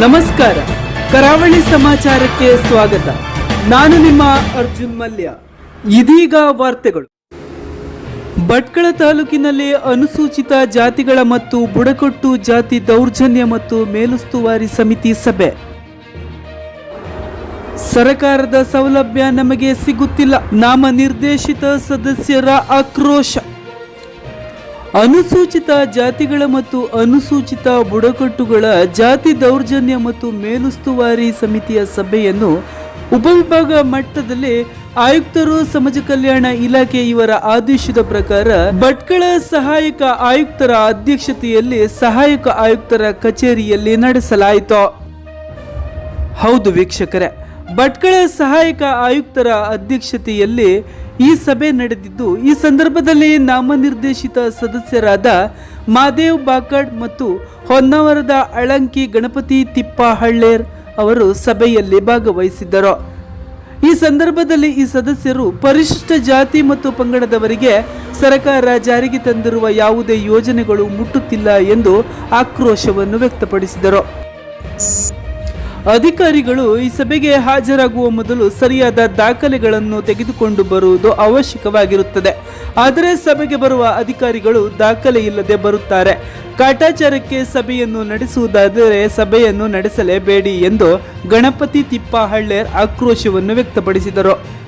ನಮಸ್ಕಾರ. ಕರಾವಳಿ ಸಮಾಚಾರಕ್ಕೆ ಸ್ವಾಗತ. ನಾನು ನಿಮ್ಮ ಅರ್ಜುನ್ ಮಲ್ಯ. ಇದೀಗ ವಾರ್ತೆಗಳು. ಭಟ್ಕಳ ತಾಲೂಕಿನಲ್ಲಿ ಅನುಸೂಚಿತ ಜಾತಿಗಳ ಮತ್ತು ಬುಡಕಟ್ಟು ಜಾತಿ ದೌರ್ಜನ್ಯ ಮತ್ತು ಮೇಲುಸ್ತುವಾರಿ ಸಮಿತಿ ಸಭೆ. ಸರಕಾರದ ಸೌಲಭ್ಯ ನಮಗೆ ಸಿಗುತ್ತಿಲ್ಲ. ನಾಮ ನಿರ್ದೇಶಿತ ಸದಸ್ಯರ ಆಕ್ರೋಶ. ಅನುಸೂಚಿತ ಜಾತಿಗಳ ಮತ್ತು ಅನುಸೂಚಿತ ಬುಡಕಟ್ಟುಗಳ ಜಾತಿ ದೌರ್ಜನ್ಯ ಮತ್ತು ಮೇಲುಸ್ತುವಾರಿ ಸಮಿತಿಯ ಸಭೆಯನ್ನು ಉಪವಿಭಾಗ ಮಟ್ಟದಲ್ಲಿ ಆಯುಕ್ತರು ಸಮಾಜ ಕಲ್ಯಾಣ ಇಲಾಖೆ ಇವರ ಆದೇಶದ ಪ್ರಕಾರ ಭಟ್ಕಳ ಸಹಾಯಕ ಆಯುಕ್ತರ ಅಧ್ಯಕ್ಷತೆಯಲ್ಲಿ ಸಹಾಯಕ ಆಯುಕ್ತರ ಕಚೇರಿಯಲ್ಲಿ ನಡೆಸಲಾಯಿತು. ಹೌದು ವೀಕ್ಷಕರೇ, ಭಟ್ಕಳ ಸಹಾಯಕ ಆಯುಕ್ತರ ಅಧ್ಯಕ್ಷತೆಯಲ್ಲಿ ಈ ಸಭೆ ನಡೆದಿದ್ದು, ಈ ಸಂದರ್ಭದಲ್ಲಿ ನಾಮನಿರ್ದೇಶಿತ ಸದಸ್ಯರಾದ ಮಾದೇವ್ ಬಾಕಡ್ ಮತ್ತು ಹೊನ್ನಾವರದ ಅಳಂಕಿ ಗಣಪತಿ ತಿಪ್ಪಹಳ್ಳೇರ್ ಅವರು ಸಭೆಯಲ್ಲಿ ಭಾಗವಹಿಸಿದ್ದರು. ಈ ಸಂದರ್ಭದಲ್ಲಿ ಈ ಸದಸ್ಯರು ಪರಿಶಿಷ್ಟ ಜಾತಿ ಮತ್ತು ಪಂಗಡದವರಿಗೆ ಸರ್ಕಾರ ಜಾರಿಗೆ ತಂದಿರುವ ಯಾವುದೇ ಯೋಜನೆಗಳು ಮುಟ್ಟುತ್ತಿಲ್ಲ ಎಂದು ಆಕ್ರೋಶವನ್ನು ವ್ಯಕ್ತಪಡಿಸಿದರು. ಅಧಿಕಾರಿಗಳು ಈ ಸಭೆಗೆ ಹಾಜರಾಗುವ ಮೊದಲು ಸರಿಯಾದ ದಾಖಲೆಗಳನ್ನು ತೆಗೆದುಕೊಂಡು ಬರುವುದು ಅವಶ್ಯಕವಾಗಿರುತ್ತದೆ. ಆದರೆ ಸಭೆಗೆ ಬರುವ ಅಧಿಕಾರಿಗಳು ದಾಖಲೆ ಇಲ್ಲದೆ ಬರುತ್ತಾರೆ. ಕಾಟಾಚಾರಕ್ಕೆ ಸಭೆಯನ್ನು ನಡೆಸುವುದಾದರೆ ಸಭೆಯನ್ನು ನಡೆಸಲೇಬೇಡಿ ಎಂದು ಗಣಪತಿ ತಿಪ್ಪಹಳ್ಳೇರ್ ಆಕ್ರೋಶವನ್ನು ವ್ಯಕ್ತಪಡಿಸಿದರು.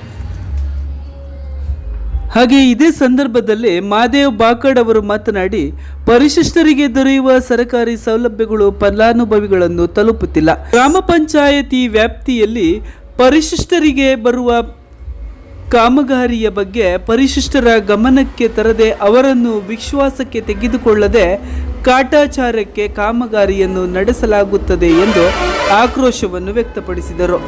ಹಾಗೆ ಇದೇ ಸಂದರ್ಭದಲ್ಲಿ ಮಾದೇವ್ ಬಾಕಡ್ ಅವರು ಮಾತನಾಡಿ, ಪರಿಶಿಷ್ಟರಿಗೆ ದೊರೆಯುವ ಸರ್ಕಾರಿ ಸೌಲಭ್ಯಗಳು ಫಲಾನುಭವಿಗಳನ್ನು ತಲುಪುತ್ತಿಲ್ಲ. ಗ್ರಾಮ ಪಂಚಾಯತಿ ವ್ಯಾಪ್ತಿಯಲ್ಲಿ ಪರಿಶಿಷ್ಟರಿಗೆ ಬರುವ ಕಾಮಗಾರಿಯ ಬಗ್ಗೆ ಪರಿಶಿಷ್ಟರ ಗಮನಕ್ಕೆ ತರದೆ ಅವರನ್ನು ವಿಶ್ವಾಸಕ್ಕೆ ತೆಗೆದುಕೊಳ್ಳದೆ ಕಾಟಾಚಾರಕ್ಕೆ ಕಾಮಗಾರಿಯನ್ನು ನಡೆಸಲಾಗುತ್ತದೆ ಎಂದು ಆಕ್ರೋಶವನ್ನು ವ್ಯಕ್ತಪಡಿಸಿದರು.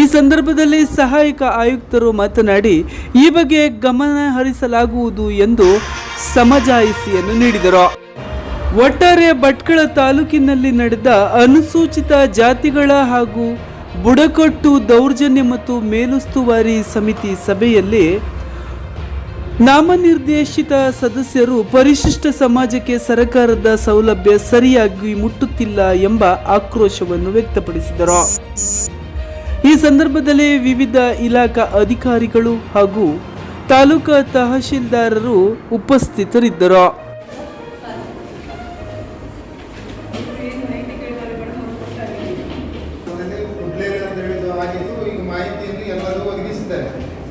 ಈ ಸಂದರ್ಭದಲ್ಲಿ ಸಹಾಯಕ ಆಯುಕ್ತರು ಮಾತನಾಡಿ, ಈ ಬಗ್ಗೆ ಗಮನ ಹರಿಸಲಾಗುವುದು ಎಂದು ಸಮಜಾಯಿಸಿಯನ್ನು ನೀಡಿದರು. ಒಟ್ಟಾರೆ ಭಟ್ಕಳ ತಾಲೂಕಿನಲ್ಲಿ ನಡೆದ ಅನುಸೂಚಿತ ಜಾತಿಗಳ ಹಾಗೂ ಬುಡಕಟ್ಟು ದೌರ್ಜನ್ಯ ಮತ್ತು ಮೇಲುಸ್ತುವಾರಿ ಸಮಿತಿ ಸಭೆಯಲ್ಲಿ ನಾಮನಿರ್ದೇಶಿತ ಸದಸ್ಯರು ಪರಿಶಿಷ್ಟ ಸಮಾಜಕ್ಕೆ ಸರ್ಕಾರದ ಸೌಲಭ್ಯ ಸರಿಯಾಗಿ ಮುಟ್ಟುತ್ತಿಲ್ಲ ಎಂಬ ಆಕ್ರೋಶವನ್ನು ವ್ಯಕ್ತಪಡಿಸಿದರು. ಈ ಸಂದರ್ಭದಲ್ಲಿ ವಿವಿಧ ಇಲಾಖಾ ಅಧಿಕಾರಿಗಳು ಹಾಗೂ ತಾಲೂಕಾ ತಹಶೀಲ್ದಾರರು ಉಪಸ್ಥಿತರಿದ್ದರು.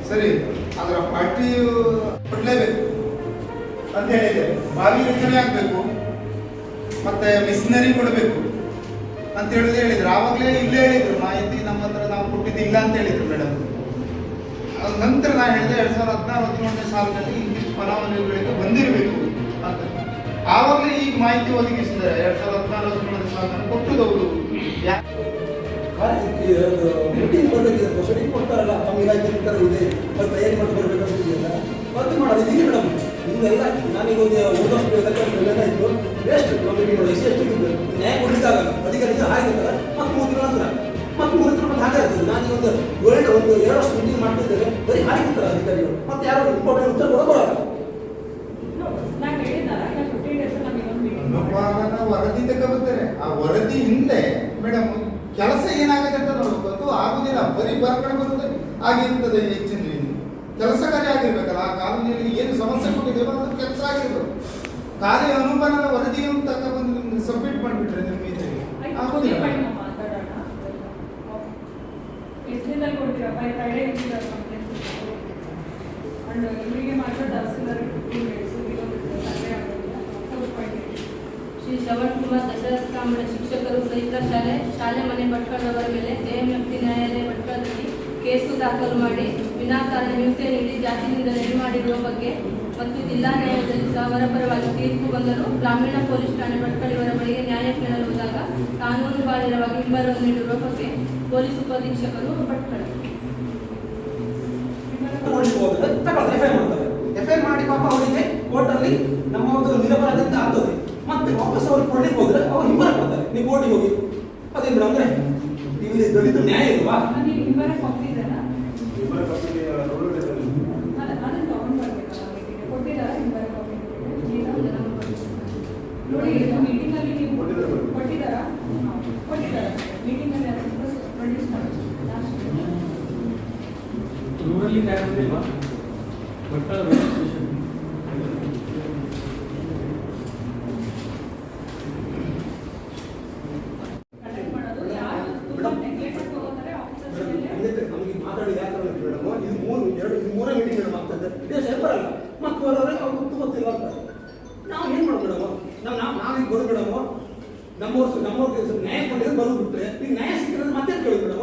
ಸರಿ, ಅದರ ಪಾರ್ಟಿಯು ಕೊಡಲೇಬೇಕು ಅಂತ ಹೇಳಿದೆ ಬಾವಿ ರಚನೆ ಆಗಬೇಕು. ಮತ್ತೆ ಮಿಷನರಿ ಕೊಡಬೇಕು. ಅಂತ ಹೇಳಿದ್ರೆ ಹೇಳಿದ್ರು. ಆವಾಗಲೇ ಇಲ್ಲೇ ಹೇಳಿದ್ರು. ಮಾಹಿತಿ ನಮ್ಮ ಹತ್ರ ನಾವು ಕೊಟ್ಟಿದ್ದಿಲ್ಲ ಅಂತ ಹೇಳಿದ್ರು ಮೇಡಮ್ ನಂತರ ನಾನು ಹೇಳಿದೆ ಎರಡ್ ಸಾವಿರದ ಹದಿನಾರು ಹದಿನೇಳನೇ ಸಾಲಿನಲ್ಲಿ ಇಂಗ್ಲಿಷ್ ಫಲಾನುಭವಿಗಳಿಗೆ ಬಂದಿರಬೇಕು ಅಂತ. ಆವಾಗಲೇ ಈಗ ಮಾಹಿತಿ ಒದಗಿಸಿದ್ದಾರೆ. ಎರಡ್ ಸಾವಿರದ ಹದಿನಾರು ಹದಿನೇಳನೇ ಸಾಲಿನಲ್ಲಿ ಕೊಟ್ಟದವರು ಮೀಟಿಂಗ್ ಬರಬೇಕಿದೆ ಪ್ರೊಸೀಡಿಂಗ್ ಕೊಡ್ತಾರಲ್ಲ, ತಮ್ಮ ಇಲಾಖೆ ಇದೆ. ಅದು ತಯಾರಿ ಮಾಡಿ ಬರಬೇಕಂತ ಇದೆಯಲ್ಲ ಮತ್ತೆ ಮಾಡೋದು ಈಗ ಮೇಡಮ್ ನಿಮ್ಗೆಲ್ಲ ನಾನೀಗ ಒಂದು ಒಂದು ವರ್ಷ ವೇಸ್ಟ್ ನಾವು ಮೀಟಿಂಗ್ ಎಷ್ಟು ಒಂದು ಏಳು ಒಂದು ಎರಡು ವರ್ಷ ಮೀಟಿಂಗ್ ಮಾಡ್ತಿದ್ದೇವೆ. ಬರೀ ಹಾಗೆ ಕೊಡ್ತಾರೆ ಅಧಿಕಾರಿಗಳು. ಮತ್ತೆ ಯಾರು ಇಂಪಾರ್ಟೆಂಟ್ ಉತ್ತರ ಕೊಡಬಾರ ವರದಿ ತಗೋಬರ್ತಾರೆ ಆ ವರದಿ ಹಿಂದೆ ಮೇಡಮ್ ಕೆಲಸ ಏನಾಗುತ್ತೆ ಅಂತ ನೋಡ್ಬೇಕು ಅದು ಆಗುದಿಲ್ಲ. ಬರೀ ಬರ್ಕೊಂಡು ಬರುತ್ತೆ. ಆಗಿರ್ತದೆ ಹೆಚ್ಚಿನ ಕೆಲಸ ಕಾರ್ಯ ಆಗಿರ್ಬೇಕಲ್ಲ ಆ ಕಾಲದಲ್ಲಿ ಏನು ಸಮಸ್ಯೆ ಕೊಟ್ಟಿದ್ದೇವೋ ಅದು ಕೆಲಸ ಆಗಿರ್ಬೇಕು. ಕಾರ್ಯ ಅನುಮಾನದ ವರದಿಯನ್ನು ತಗೊಂಡು ಸಬ್ಮಿಟ್ ಮಾಡಿಬಿಟ್ರೆ ನಿಮಗೆ ಆಗುದಿಲ್ಲ. ಕೊಡ್ತೀರಾ ಬೈ ಫ್ರೈಡೇ ಇದ್ದೀರಾ ಕಂಪ್ಲೇಂಟ್ಸ್ ಅಂಡ್ ಇವರಿಗೆ ಮಾತ್ರ ತಹಸೀಲ್ದಾರ್ ಫಿಫ್ಟೀನ್ ಡೇಸ್ ಸರ್ವೆ ಆಗೋದಿಲ್ಲ four point eight Shri Shravan Kumar Dasharath Kamble ಶಿಕ್ಷಕರು ಸಹಿತ ಶಾಲೆ ಶಾಲೆ ಮನೆ ಭಟ್ಕಳದವರ ಮೇಲೆ ಜಯಮಕ್ತಿ ನ್ಯಾಯಾಲಯ ಭಟ್ಕಳದಲ್ಲಿ ಕೇಸು ದಾಖಲು ಮಾಡಿ ವಿನಾಕಾರಣ ಹಿಂಸೆ ನೀಡಿ ಜಾತಿಯಿಂದ ನೆಲೆ ಮಾಡಿರುವ ಬಗ್ಗೆ ಮತ್ತು ಜಿಲ್ಲಾ ನ್ಯಾಯಾಲಯದಲ್ಲಿ ಸಹ ಅವರ ಪರವಾಗಿ ತೀರ್ಪು ಬಂದರೂ ಗ್ರಾಮೀಣ ಪೊಲೀಸ್ ಠಾಣೆ ಭಟ್ಕಳಿ ಅವರ ಬಳಿಗೆ ನ್ಯಾಯ ಕೇಳಲು ಹೋದಾಗ ಕಾನೂನು ಬಾಹಿರವಾಗಿ ಹಿಂಬರವನ್ನು ನೀಡಿರುವ ಬಗ್ಗೆ ಪೊಲೀಸ್ ಉಪಾಧೀಕ್ಷಕರು ಭಟ್ಕಳ. ನೋಡ್ಲಿಕ್ಕೆ ಹೋದ್ರೆ ತಗೊಳ್ತಾರೆ ಎಫ್ ಐ ಮಾಡ್ತಾರೆ. ಎಫ್ ಐ ಮಾಡಿ ಪಾಪ ಅವರಿಗೆ ಕೋರ್ಟಲ್ಲಿ ನಮ್ಮ ಒಂದು ನಿರಪರಾಧಿತ ಆಗ್ತದೆ. ಮತ್ತೆ ವಾಪಸ್ ಅವ್ರಿಗೆ ಕೊಡ್ಲಿಕ್ಕೆ ಹೋದ್ರೆ ಅವ್ರು ಹಿಂಬರ ಕೊಡ್ತಾರೆ ನೀವು ಕೋರ್ಟಿಗೆ ಹೋಗಿ. ಅದೇನು ಅಂದ್ರೆ ಇಲ್ಲಿ ದಲಿತ ನ್ಯಾಯ ಇಲ್ವಾ? ಹಿಂಬರಕ್ಕೆ ಹಿಂಬರ ರೂರಲ್ ಆಗಿರಲಿಲ್ಲ ಬಟ್ ರಿಜಿಸ್ಟ್ರೇಷನ್ ಇದು ಮೂರು ಎರಡು ಮೂರೇ ಮೀಟಿಂಗ್ ಮಾಡ್ತಾ ಇದ್ದಾರೆ ಇದು ಸೆಂಪರ್ ಅಲ್ಲ ಮಕ್ಕಳು ಅವರಿಗೆ ಅವ್ರಿಗೆ ಗೊತ್ತಿಲ್ಲ ಅಂತ ನಮ್ಮ ನಮ್ಮ ನ್ಯಾಯ ಕೊಟ್ಟಿದ್ರೆ ಬರೋದು ಬಿಟ್ಟರೆ ಈಗ ನ್ಯಾಯ ಸಿಕ್ಕಿರೋದು ಮತ್ತೆ ಕೇಳಬೇಕು